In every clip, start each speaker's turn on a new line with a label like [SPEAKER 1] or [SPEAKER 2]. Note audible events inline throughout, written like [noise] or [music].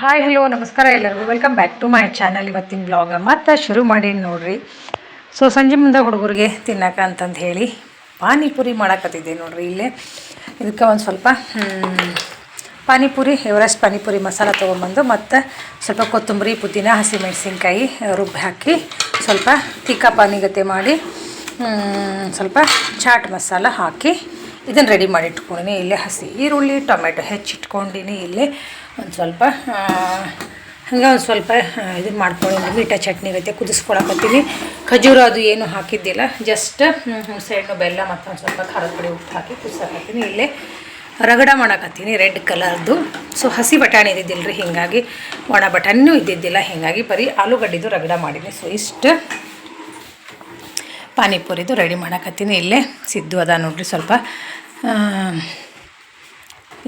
[SPEAKER 1] Hi hello ನಮಸ್ಕಾರ ಎಲ್ಲರಿಗೂ. Welcome back to my channel ಇವತ್ತಿನ ಬ್ಲಾಗ್ ಮತ್ತೆ ಶುರು ಮಾಡಿ ನೋಡ್ರಿ. ಸೊ ಸಂಜೆ ಮುಂದೆ ಹುಡುಗರಿಗೆ ತಿನ್ನಕ ಅಂತಂದು ಹೇಳಿ ಪಾನಿಪುರಿ ಮಾಡಕತ್ತಿದ್ದೆ ನೋಡ್ರಿ ಇಲ್ಲೇ. ಇದಕ್ಕೆ ಒಂದು ಸ್ವಲ್ಪ ಪಾನಿಪುರಿ ಎವರೆಸ್ಟ್ ಪಾನಿಪುರಿ ಮಸಾಲ ತೊಗೊಂಬಂದು ಮತ್ತು ಸ್ವಲ್ಪ ಕೊತ್ತಂಬರಿ, ಪುದೀನ ಹಸಿಮೆಣಸಿನ್ಕಾಯಿ ರುಬ್ಬಿ ಹಾಕಿ ಸ್ವಲ್ಪ ತಿಕ್ಕ ಪಾನಿಗತೆ ಮಾಡಿ ಸ್ವಲ್ಪ ಚಾಟ್ ಮಸಾಲ ಹಾಕಿ ಇದನ್ನು ರೆಡಿ ಮಾಡಿ ಇಟ್ಕೊಂಡಿನಿ. ಇಲ್ಲೇ ಹಸಿ ಈರುಳ್ಳಿ, ಟೊಮೆಟೊ ಹೆಚ್ಚಿಟ್ಕೊಂಡಿನಿ ಇಲ್ಲೇ ಒಂದು ಸ್ವಲ್ಪ ಹಂಗೆ ಒಂದು ಸ್ವಲ್ಪ ಇದು ಮಾಡ್ಕೊಂಡಿನಿ ಮೀಠಾ ಚಟ್ನಿ ಇರುತ್ತೆ, ಕುದಿಸ್ಕೊಳಕತ್ತೀನಿ. ಖಜೂರ ಅದು ಏನು ಹಾಕಿದ್ದಿಲ್ಲ. ಜಸ್ಟ್ ಹುಣಸೆ ಹಣ್ಣು ಬೆಲ್ಲ ಮತ್ತು ಒಂದು ಸ್ವಲ್ಪ ಖಾರದ ಪುಡಿ ಉಪ್ಪು ಹಾಕಿ ಕುದಿಸಕತ್ತೀನಿ ಇಲ್ಲೇ ರಗಡ ಮಾಡಕತ್ತೀನಿ, ರೆಡ್ ಕಲರ್ದು. ಸೊ ಹಸಿ ಬಟಾಣಿ ಇದ್ದಿದ್ದಿಲ್ಲ ರೀ ಹೀಗಾಗಿ. ಒಣ ಬಟಾಣಿನೂ ಇದ್ದಿದ್ದಿಲ್ಲ, ಹೀಗಾಗಿ ಬರೀ ಆಲೂಗಡ್ಡಿದು ರಗಡ ಮಾಡೀನಿ ಸೊ ಇಷ್ಟು. ಪಾನಿಪುರಿದು ರೆಡಿ ಮಾಡಕತ್ತೀನಿ ಇಲ್ಲೇ. ಸಿದ್ದು ಅದ ನೋಡಿರಿ ಸ್ವಲ್ಪ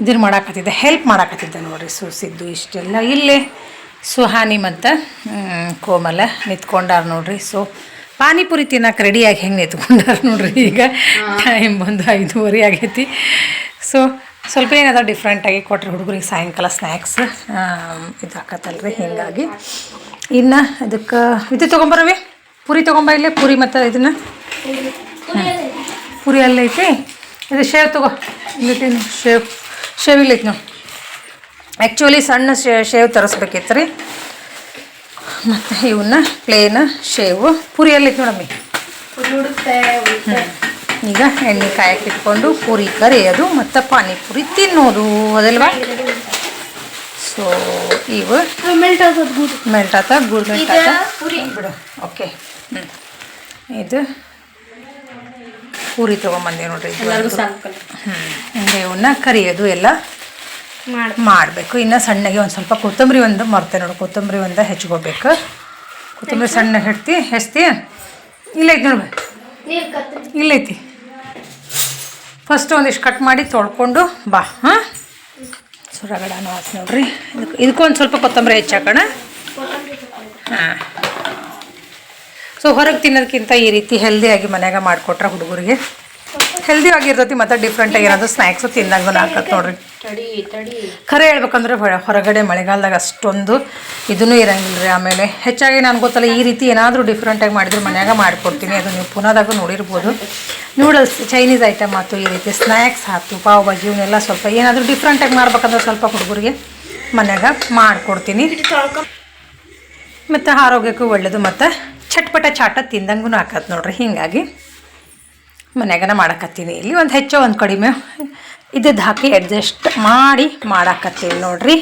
[SPEAKER 1] ಇದನ್ನು ಮಾಡಾಕತ್ತಿದ್ದೆ ಹೆಲ್ಪ್ ಮಾಡಾಕತ್ತಿದ್ದೆ ನೋಡಿರಿ ಸೊ ಸಿದ್ದು ಇಷ್ಟೆಲ್ಲ. ಇಲ್ಲಿ ಸುಹಾನಿ ಮತ್ತು ಕೋಮಲ ನಿಂತ್ಕೊಂಡಾರ ನೋಡ್ರಿ. ಸೊ ಪಾನಿಪುರಿ ತಿನ್ನಕ್ಕೆ ರೆಡಿಯಾಗಿ ಹೆಂಗೆ ನಿಂತ್ಕೊಂಡಾರ ನೋಡ್ರಿ ಈಗ. ಟೈಮ್ ಬಂದು ಐದೂವರೆ ಆಗೈತಿ. ಸೊ ಸ್ವಲ್ಪ ಏನಾದ್ರು ಡಿಫ್ರೆಂಟಾಗಿ ಕೊಟ್ಟರೆ ಹುಡುಗರಿಗೆ ಸಾಯಂಕಾಲ ಸ್ನ್ಯಾಕ್ಸ್ ಇದು ಹಾಕತ್ತಲ್ರಿ ಹೀಗಾಗಿ. ಇನ್ನು ಅದಕ್ಕೆ ಇದು ತೊಗೊಂಬರವಿ? ಪುರಿ ತೊಗೊಂಬ ಇಲ್ಲೇ? ಪುರಿ ಮತ್ತು ಇದನ್ನು? ಪುರಿ ಅಲ್ಲೈತಿ ಇದು ಶೇವ್ ತಗೋ. ಇಲ್ಲಿ ಶೇವ್. ಶೇವ್ ಇಲ್ಲೈತಿ ನಾವು ಆ್ಯಕ್ಚುಲಿ ಸಣ್ಣ ಶೇ ಶೇವ್ ತರಿಸ್ಬೇಕಿತ್ತು ರೀ ಮತ್ತು ಇವನ್ನ ಪ್ಲೇನ್ ಶೇವು. ಪುರಿ ಎಲ್ಲೈತಿ ನೋಡಮ್ಮಿ ಈಗ ಎಣ್ಣೆ ಕಾಯಕ್ಕೆ ಇಟ್ಕೊಂಡು ಪೂರಿ ಕರಿಯೋದು ಮತ್ತು ಪಾನಿಪುರಿ ತಿನ್ನೋದು ಅದಲ್ವಾ? ಸೊ ಇವು
[SPEAKER 2] ಮೆಲ್ಟ್ ಆತ ಗುಡ್.
[SPEAKER 1] ಮೆಲ್ಟ್ ಆತ ಗುಡ್ ಮೆಲ್ಟ್ ಆತ ಬಿಡು. ಓಕೆ. ಹ್ಞೂ ಇದು ಪೂರಿ ತೊಗೊಂಬಂದೆ ನೋಡ್ರಿ. ಹಿಂಗೆ ಇವನ್ನ ಕರಿಯೋದು ಎಲ್ಲ
[SPEAKER 2] ಮಾಡಿ
[SPEAKER 1] ಮಾಡಬೇಕು. ಇನ್ನು ಸಣ್ಣಗೆ ಒಂದು ಸ್ವಲ್ಪ ಕೊತ್ತಂಬರಿ ಒಂದು ಮರ್ತೆ ನೋಡಿ. ಕೊತ್ತಂಬರಿ ಒಂದು ಹೆಚ್ಕೋಬೇಕು. ಕೊತ್ತಂಬರಿ ಸಣ್ಣ ಹೆಡ್ತಿ ಹೆಚ್ತಿ ಇಲ್ಲೈತಿ ನೋಡ್ಬ
[SPEAKER 2] ನೀರು ಕತ್ತಿ
[SPEAKER 1] ಇಲ್ಲೈತಿ ಫಸ್ಟ್ ಒಂದಿಷ್ಟು ಕಟ್ ಮಾಡಿ ತೊಳ್ಕೊಂಡು ಬಾ. ಹಾಂ? ಸುರಗಡನೂ ಹಾಕಿ ನೋಡ್ರಿ. ಇದಕ್ಕೆ ಇದಕ್ಕೊಂದು ಸ್ವಲ್ಪ ಕೊತ್ತಂಬರಿ ಹೆಚ್ಚಾಕೋಣ. ಹಾಂ. ಸೊ ಹೊರಗೆ ತಿನ್ನೋದಕ್ಕಿಂತ ಈ ರೀತಿ ಹೆಲ್ದಿಯಾಗಿ ಮನ್ಯಾಗ ಮಾಡಿಕೊಟ್ರೆ ಹುಡುಗರಿಗೆ ಹೆಲ್ದಿ ಆಗಿರ್ತೈತಿ ಮತ್ತು ಡಿಫ್ರೆಂಟಾಗಿ ಏನಾದರೂ ಸ್ನ್ಯಾಕ್ಸು ತಿಂದಂಗೂ ಹಾಕತ್ತೆ ನೋಡ್ರಿ. ಖರೆ ಹೇಳ್ಬೇಕಂದ್ರೆ ಹೊರ- ಹೊರಗಡೆ ಮಳೆಗಾಲದಾಗ ಅಷ್ಟೊಂದು ಇದೂ ಇರಂಗಿಲ್ಲ ರೀ ಆಮೇಲೆ ಹೆಚ್ಚಾಗಿ ನಾನು ಗೊತ್ತಲ್ಲ ಈ ರೀತಿ ಏನಾದರೂ ಡಿಫ್ರೆಂಟಾಗಿ ಮಾಡಿದ್ರು ಮನ್ಯಾಗ ಮಾಡಿಕೊಡ್ತೀನಿ. ಅದು ನೀವು ಪುನಾದಾಗೂ ನೋಡಿರ್ಬೋದು. ನೂಡಲ್ಸ್ ಚೈನೀಸ್ ಐಟಮ್ ಆಯ್ತು ಈ ರೀತಿ ಸ್ನ್ಯಾಕ್ಸ್ ಆಯ್ತು ಪಾವ್ ಭಾಜಿ ಇವನ್ನೆಲ್ಲ ಸ್ವಲ್ಪ ಏನಾದರೂ ಡಿಫ್ರೆಂಟಾಗಿ ಮಾಡ್ಬೇಕಂದ್ರೆ ಸ್ವಲ್ಪ ಹುಡುಗರಿಗೆ ಮನ್ಯಾಗ ಮಾಡಿಕೊಡ್ತೀನಿ. ಮತ್ತು ಆರೋಗ್ಯಕ್ಕೂ ಒಳ್ಳೆಯದು ಮತ್ತು ಚಟ್ಪಟ ಚಾಟ ತಿಂದಂಗೂ ಹಾಕತ್ ನೋಡ್ರಿ, ಹೀಗಾಗಿ ಮನ್ಯಾಗನ ಮಾಡಕತ್ತೀನಿ. ಇಲ್ಲಿ ಒಂದು ಹೆಚ್ಚು ಒಂದು ಕಡಿಮೆ. ಇದ್ದದ್ದು ಹಾಕಿ ಅಡ್ಜಸ್ಟ್ ಮಾಡಿ ಮಾಡಾಕತ್ತೀನಿ ನೋಡ್ರಿ.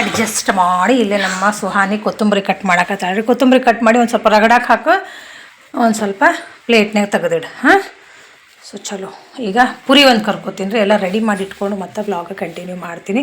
[SPEAKER 1] ಅಡ್ಜಸ್ಟ್ ಮಾಡಿ ಇಲ್ಲೇ ನಮ್ಮ ಸುಹಾನಿ ಕೊತ್ತಂಬರಿ ಕಟ್ ಮಾಡಾಕತ್ತಾಳ್ರಿ ಕೊತ್ತಂಬರಿ ಕಟ್ ಮಾಡಿ ಒಂದು ಸ್ವಲ್ಪ ರಗಡಾಕ ಹಾಕು, ಒಂದು ಸ್ವಲ್ಪ ಪ್ಲೇಟ್ನಾಗ ತೆಗೆದಿಡು, ಹಾಂ? ಸೊ ಚಲೋ. ಈಗ ಪುರಿ ಒಂದು ಕರ್ಕೋತೀನಿ ರೀ. ಎಲ್ಲ ರೆಡಿ ಮಾಡಿ ಇಟ್ಕೊಂಡು ಮತ್ತೆ ಬ್ಲಾಗ ಕಂಟಿನ್ಯೂ ಮಾಡ್ತೀನಿ.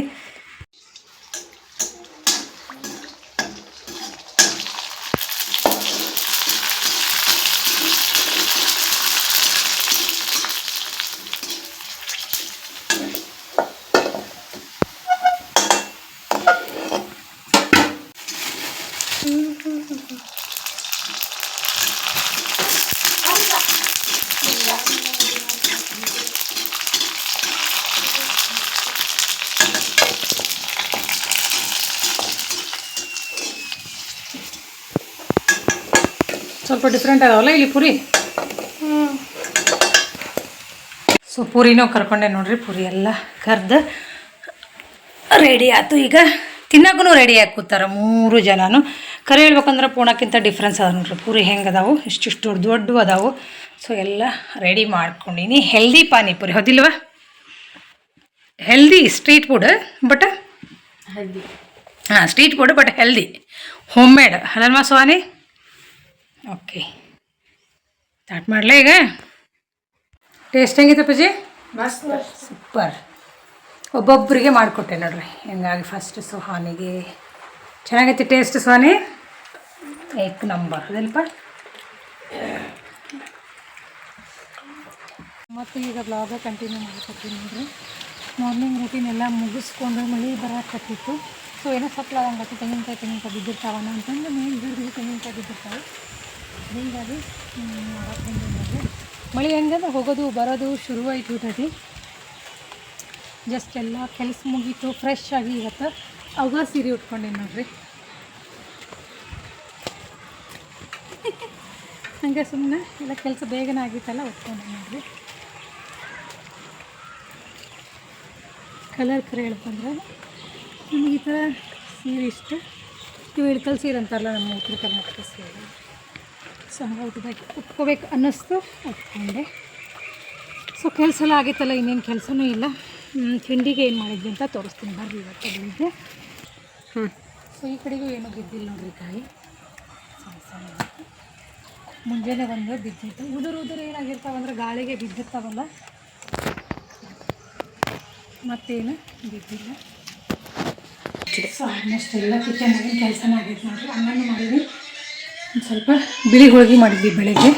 [SPEAKER 1] ಸ್ವಲ್ಪ ಡಿಫ್ರೆಂಟ್ ಅದಾವಲ್ಲ ಇಲ್ಲಿ ಪುರಿ? ಸೊ ಪೂರಿನೂ ಕರ್ಕೊಂಡೆ ನೋಡ್ರಿ ಪುರಿ ಎಲ್ಲ ಕರ್ದು ರೆಡಿ ಆಯ್ತು. ಈಗ ತಿನ್ನಕ್ಕೂ ರೆಡಿ ಆಗಿ ಕೂತಾರೆ ಮೂರು ಜನನು. ಕರೆ ಹೇಳ್ಬೇಕಂದ್ರೆ ಪೂಣಕ್ಕಿಂತ ಡಿಫ್ರೆನ್ಸ್ ಅದ ನೋಡ್ರಿ ಪೂರಿ ಹೆಂಗೆ ಅದಾವು ಇಷ್ಟಿಷ್ಟು ದೊಡ್ಡ ದೊಡ್ಡ ಅದಾವು. ಸೊ ಎಲ್ಲ ರೆಡಿ ಮಾಡ್ಕೊಂಡಿನಿ. Healthy panipuri ಹೌದಿಲ್ವಾ? Healthy street food but
[SPEAKER 2] healthy
[SPEAKER 1] ಹಾಂ street food but healthy homemade ಅಲ್ವಾ ಸ್ವಾನಿ ಓಕೆ. ಸ್ಟಾರ್ಟ್ ಮಾಡಲೇ ಈಗ? ಟೇಸ್ಟ್ ಹೆಂಗಿತ್ತು ಪೂಜೆ
[SPEAKER 2] ಮಸ್ತ್
[SPEAKER 1] ಸೂಪರ್. ಒಬ್ಬೊಬ್ಬರಿಗೆ ಮಾಡಿಕೊಟ್ಟೆ ನೋಡ್ರಿ. ಹಿಂಗಾಗಿ ಫಸ್ಟ್ ಸುಹಾನಿಗೆ. ಚೆನ್ನಾಗೈತಿ ಟೇಸ್ಟ್ ಸುಹಾನಿ? ಏಕ್ ನಂಬರ್ ಅದಲ್ಪ ಮತ್ತು ಈಗ ಬ್ಲಾಗ ಕಂಟಿನ್ಯೂ ಮಾಡ್ಕೊತೀನಿ ನೋಡ್ರಿ. ಮಾರ್ನಿಂಗ್ ರೂಟೀನ್ ಎಲ್ಲ ಮುಗಿಸ್ಕೊಂಡು ಮಳೆ ಬರಕತ್ತಿತ್ತು. ಸೊ ಏನೋ ಸಪ್ಲ ಆಗತ್ತೆ ತೆಂಗಿನಕಾಯಿ ತೆಂಗಿನಕಾಯಿ ಬಿದ್ದಿರ್ತಾವನ ಅಂತಂದು ಮೇನ್ ಗಿಡಗಳಿಗೆ ತೆಂಗಿನಕಾಯಿ ಬಿದ್ದಿರ್ತಾವೆ ಹೀಗಾಗಿ ಮಳೆ ಹೆಂಗಂದ್ರೆ ಹೋಗೋದು, ಬರೋದು ಶುರುವಾಯ್ತು ಬಿಟ್ಟೈತಿ ಜಸ್ಟ್ ಎಲ್ಲ ಕೆಲಸ ಮುಗೀತು ಫ್ರೆಶ್ ಆಗಿ ಇವತ್ತು ಅವಾಗ ಸೀರೆ ಉಟ್ಕೊಂಡೇನು ನೋಡ್ರಿ. [laughs] ಹಂಗೆ ಸುಮ್ಮನೆ ಎಲ್ಲ ಕೆಲಸ ಬೇಗನೆ ಆಗಿತ್ತಲ್ಲ ಉಟ್ಕೊಂಡೆ ನೋಡ್ರಿ. ಕಲರ್ ಕರೆ ಹೇಳ್ಕೊಂಡ್ರೆ ನಮಗೆ ಈ ಥರ ಸೀರೆ ಇಷ್ಟ. ಇವು ಇಳ್ಕಲ್ ಸೀರೆ ಅಂತಾರಲ್ಲ, ನಮ್ಮ ಉತ್ತರ ಕರ್ನಾಟಕ ಸೀರೆ. ಸೊ ಹಂಗೆ ಉಟ್ಬೇಕು ಉಟ್ಕೋಬೇಕು ಅನ್ನಿಸ್ತು ಉಟ್ಕೊಂಡೆ ಸೊ ಕೆಲಸ ಎಲ್ಲ ಆಗಿತ್ತಲ್ಲ, ಇನ್ನೇನು ಕೆಲಸನೂ ಇಲ್ಲ. ತಿಂಡಿಗೆ ಏನು ಮಾಡಿದ್ವಿ ಅಂತ ತೋರಿಸ್ತೀನಿ, ಬರ್ರಿ ಇವತ್ತು ಬೆಳಿಗ್ಗೆ. ಹ್ಞೂ ಸೊ ಈ ಕಡೆಗೂ ಏನೂ ಬಿದ್ದಿಲ್ಲ ನೋಡ್ರಿ ಕಾಯಿ ಮುಂಜಾನೆ ಒಂದು ಬಿದ್ದಿತ್ತು. ಉದುರು ಉದುರು ಏನಾಗಿರ್ತಾವಂದ್ರೆ ಗಾಳಿಗೆ ಬಿದ್ದಿರ್ತಾವಲ್ಲ? ಮತ್ತೇನು ಬಿದ್ದಿಲ್ಲ. ಸೊ ಆಲ್ಮೋಸ್ಟ್ ಎಲ್ಲ ಕಿಚನ್ನಾಗಿನ ಕೆಲಸನ ಆಗಿತ್ತು ನೋಡ್ರಿ. ಅನ್ನನೂ ಮಾಡಿದ್ವಿ ಒಂದು ಸ್ವಲ್ಪ ಬಿಳಿ ಹೋಳಿಗೆ ಮಾಡಿದ್ವಿ ಬೆಳಗ್ಗೆ.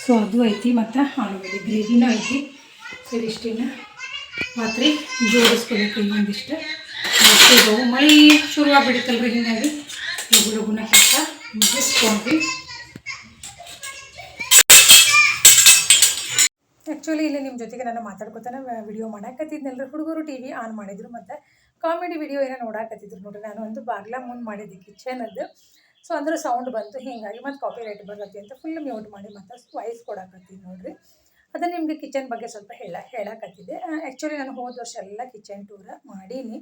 [SPEAKER 1] ಸೊ ಅದು ಐತಿ ಮತ್ತು ಆಲೂಗಡ್ಡೆ. ಗ್ರೇವಿನೂ ಐತಿ. ಸೊ ಇದಿಷ್ಟಿನ ರಾತ್ರಿ ಜೋಡಿಸ್ಕೊಬೇಕು ಇನ್ನೊಂದಿಷ್ಟು. ಮತ್ತು ಇದು ಮಳೆ ಶುರುವಾಗ್ಬಿಡುತ್ತಲ್ರಿ ಹೀಗಾಗಿ. ಲಘು ಲಘುನ ಕೆಲಸ ಮುಗಿಸ್ಕೊಂಡ್ವಿ. ಆ್ಯಕ್ಚುಲಿ ಇಲ್ಲಿ ನಿಮ್ಮ ಜೊತೆಗೆ ನಾನು ಮಾತಾಡ್ಕೊತಾನೆ ವಿಡಿಯೋ ಮಾಡಾಕತ್ತಿದ್ನಲ್ರಿ ಹುಡುಗರು ಟಿ ವಿ ಆನ್ ಮಾಡಿದ್ರು. ಮತ್ತು ಕಾಮಿಡಿ ವಿಡಿಯೋ ಏನೋ ನೋಡಾಕತ್ತಿದ್ರು. ನೋಡ್ರಿ, ನಾನು ಒಂದು ಬಾಗ್ಲ ಮುಂದೆ ಮಾಡಿದ್ದೆ ಕಿಚನದ್ದು ಸೊ ಅಂದ್ರೆ ಸೌಂಡ್ ಬಂತು, ಹೀಗಾಗಿ ಮತ್ತು ಕಾಪಿ ರೈಟ್ ಬರ್ಲತ್ತಿ ಅಂತ ಫುಲ್ ಮ್ಯೂಟ್ ಮಾಡಿ ಮತ್ತು ವಾಯ್ಸ್ ಕೊಡಾಕತ್ತೀನಿ ನೋಡ್ರಿ. ಅದು ನಿಮಗೆ ಕಿಚನ್ ಬಗ್ಗೆ ಸ್ವಲ್ಪ ಹೇಳ, ಹೇಳಾಕತ್ತಿದ್ದೆ. ಆ್ಯಕ್ಚುಲಿ ನಾನು ಹೋದ ವರ್ಷ ಎಲ್ಲ ಕಿಚನ್ ಟೂರ ಮಾಡೀನಿ.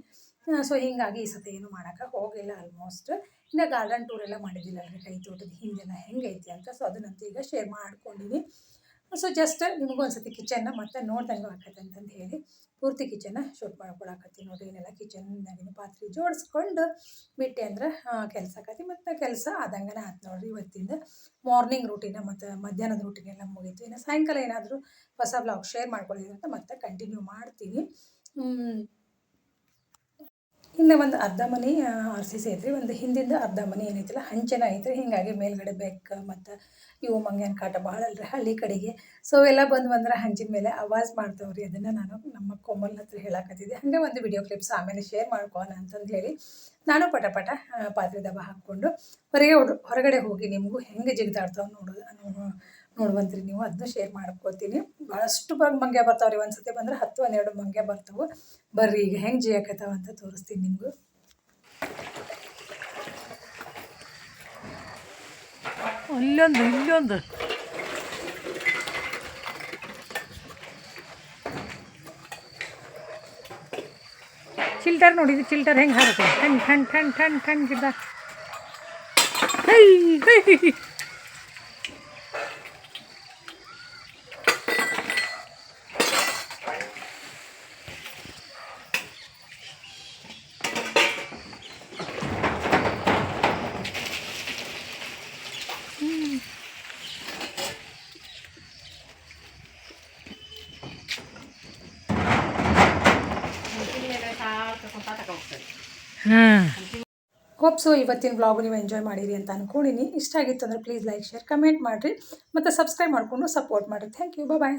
[SPEAKER 1] ಸೊ ಹೀಗಾಗಿ ಈ ಸತಿ ಏನು ಮಾಡೋಕೆ ಹೋಗಿಲ್ಲ ಆಲ್ಮೋಸ್ಟ್ ಇನ್ನು ಗಾರ್ಡನ್ ಟೂರ್ ಎಲ್ಲ ಮಾಡಿದ್ದಿಲ್ಲ ಅಂದ್ರೆ ಕೈ ತೋಟದ ಹಿಂದೆಲ್ಲ ಹೆಂಗೈತಿ ಅಂತ. ಸೊ ಅದನ್ನಂತೂ ಈಗ ಶೇರ್ ಮಾಡ್ಕೊಂಡಿನಿ. ಸೊ ಜಸ್ಟ್ ನಿಮಗೂ ಒಂದು ಸತಿ ಕಿಚನ್ನ ಮತ್ತೆ ನೋಡ್ದಂಗೆ ಆಕತ್ತೆ ಅಂತಂದು ಹೇಳಿ, ಪೂರ್ತಿ ಕಿಚನ್ನ ಶೂಟ್ ಮಾಡ್ಕೊಳಕತ್ತೀನಿ ನೋಡಿರಿ, ಏನೆಲ್ಲ ಕಿಚನ್ನಾಗಿನ ಪಾತ್ರೆ ಜೋಡಿಸ್ಕೊಂಡು ಬಿಟ್ಟೆ ಅಂದ್ರೆ ಕೆಲಸ ಆಕತಿ. ಮತ್ತು ಕೆಲಸ ಆದಂಗನ ಆಯ್ತು ನೋಡ್ರಿ ಇವತ್ತಿಂದ ಮಾರ್ನಿಂಗ್ ರೂಟೀನ ಮತ್ತು ಮಧ್ಯಾಹ್ನದ ರೂಟೀನೆಲ್ಲ ಮುಗೀತು. ಇನ್ನು ಸಾಯಂಕಾಲ ಏನಾದರೂ ಹೊಸ ಬ್ಲಾಗ್ ಶೇರ್ ಮಾಡ್ಕೊಳ್ಳಿ ಅಂತ ಮತ್ತೆ ಕಂಟಿನ್ಯೂ ಮಾಡ್ತೀನಿ. ಇನ್ನು ಒಂದು ಅರ್ಧ ಮನೆ ಆರ್ ಸಿ ಸಿ ಐತ್ರಿ. ಒಂದು ಹಿಂದಿಂದ ಅರ್ಧ ಮನೆ ಏನೈತಿಲ್ಲ, ಹಂಚನ ಐತ್ರಿ. ಹೀಗಾಗಿ ಮೇಲ್ಗಡೆ ಬೆಕ್ಕ ಮತ್ತು ಇವು ಮಂಗ್ಯನ ಕಾಟ ಭಾಳ ಅಲ್ರಿ ಹಳ್ಳಿ ಕಡೆಗೆ. ಸೊ ಎಲ್ಲ ಬಂದು ಬಂದ್ರೆ ಹಂಚಿನ ಮೇಲೆ ಆವಾಜ್ ಮಾಡ್ತಾವ್ರಿ. ಅದನ್ನು ನಾನು ನಮ್ಮ ಕೋಮಲ್ ಹತ್ರ ಹೇಳಕತ್ತಿದ್ದೆ. ಹಾಗೆ ಒಂದು ವಿಡಿಯೋ ಕ್ಲಿಪ್ಸ್ ಆಮೇಲೆ ಶೇರ್ ಮಾಡ್ಕೋಣ ಅಂತಂದು ಹೇಳಿ ನಾನು ಪಟ ಪಟ ಪಾತ್ರೆ ದಬ ಹಾಕ್ಕೊಂಡು ಹೊರಗೆ ಹೊರಗಡೆ ಹೋಗಿ ನಿಮಗೂ ಹೆಂಗೆ ಜಿಗಿದಾಡ್ತಾವೆ ನೋಡೋದು ನೋ- ನೋಡುವಂತ್ರಿ ನೀವು ಅದನ್ನ ಶೇರ್ ಮಾಡ್ಕೋತೀನಿ. ಭಾಳಷ್ಟು ಬ ಮಂಗ್ಯ ಬರ್ತಾವ್ರಿ. ಒಂದು ಸತಿ ಬಂದ್ರೆ ಹತ್ತು, ಹನ್ನೆರಡು ಮಂಗ್ಯ ಬರ್ತಾವೆ. ಬರ್ರಿ, ಈಗ ಹೆಂಗೆ ಜಿಯಕತ್ತಾವ ಅಂತ ತೋರಿಸ್ತೀನಿ ನಿಮಗೂ.
[SPEAKER 3] ಇಲ್ಲೊಂದು ಇಲ್ಲೊಂದು.
[SPEAKER 1] ಚಿಲ್ಟರ್ ನೋಡಿ, ಇದು ಚಿಲ್ಟರ್ ಹೆಂಗೆ ಹಾರುತ್ತೆ? ಠಣ್ ಠಣ್ ಠಣ್ ಠಣ್ ಠಣ್ ಗಿಡ. ಹೈ. ಹಾಂ ಹೋಪ್ ಸೊ ಇವತ್ತಿನ ಬ್ಲಾಗ್ ನೀವು ಎಂಜಾಯ್ ಮಾಡಿರಿ ಅಂತ ಅಂದ್ಕೊಂಡಿನಿ ಇಷ್ಟ ಆಗಿತ್ತು ಅಂದರೆ ಪ್ಲೀಸ್ ಲೈಕ್ ಶೇರ್ ಕಮೆಂಟ್ ಮಾಡಿರಿ. ಮತ್ತು ಸಬ್ಸ್ಕ್ರೈಬ್ ಮಾಡಿಕೊಂಡು ಸಪೋರ್ಟ್ ಮಾಡಿರಿ. Thank you bye